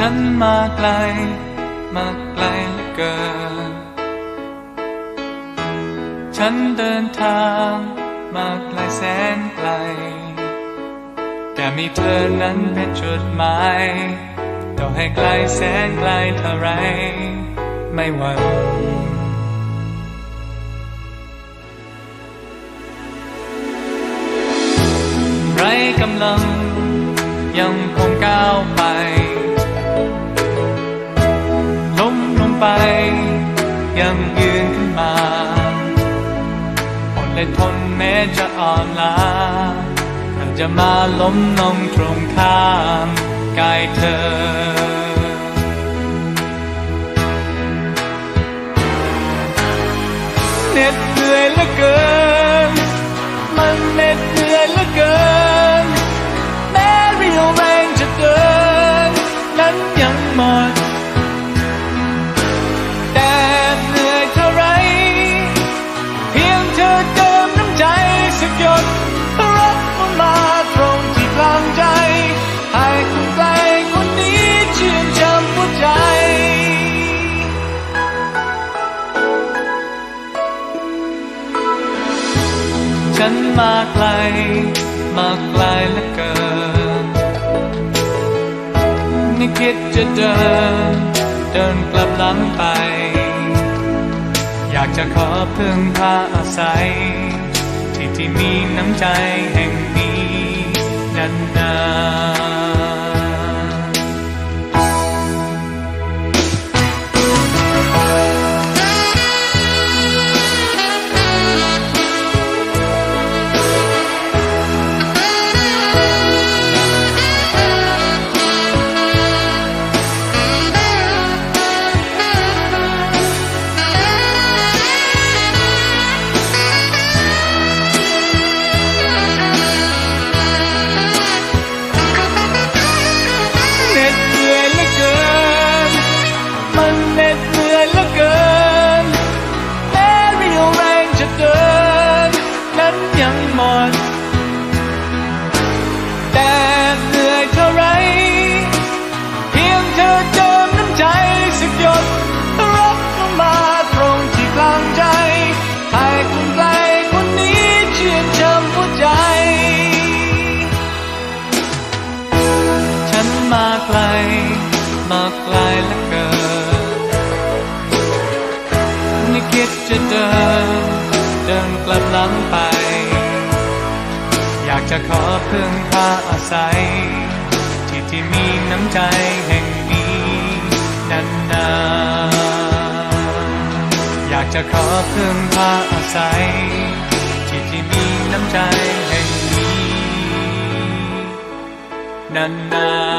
ฉันมาไกล มาไกลเหลือเกิน ฉันเดินทางมาไกลแสนไกล แต่มีเธอนั้นเป็นจุดหมาย ต่อให้ไกลแสนไกลเท่าไรไม่หวั่นไรกำลังยังคงก้าวไปล้มลงไป ยังยืนขึ้นมาอดและทนแม้จะอ่อนล้าอาจจะมาล้มลงตรงข้าม กายเธอ เหน็ดเหนื่อยเหลือเกินมัน ฉันมาไกล มาไกลแล้วเกินไม่คิดจะเดิน เดินกลับหลังไป อยากจะขอพึ่งพาอาศัย ที่ที่มีน้ำใจแห่ง มาไกลเหลือเกินไม่คิดจะเดิน เดินกลับหลังไป อยากจะขอพึ่งพาอาศัย ที่ที่มีน้ำใจแห่งนี้นานๆอยากจะขอพึ่งพาอาศัย ที่ที่มีน้ำใจแห่งนี้นานๆ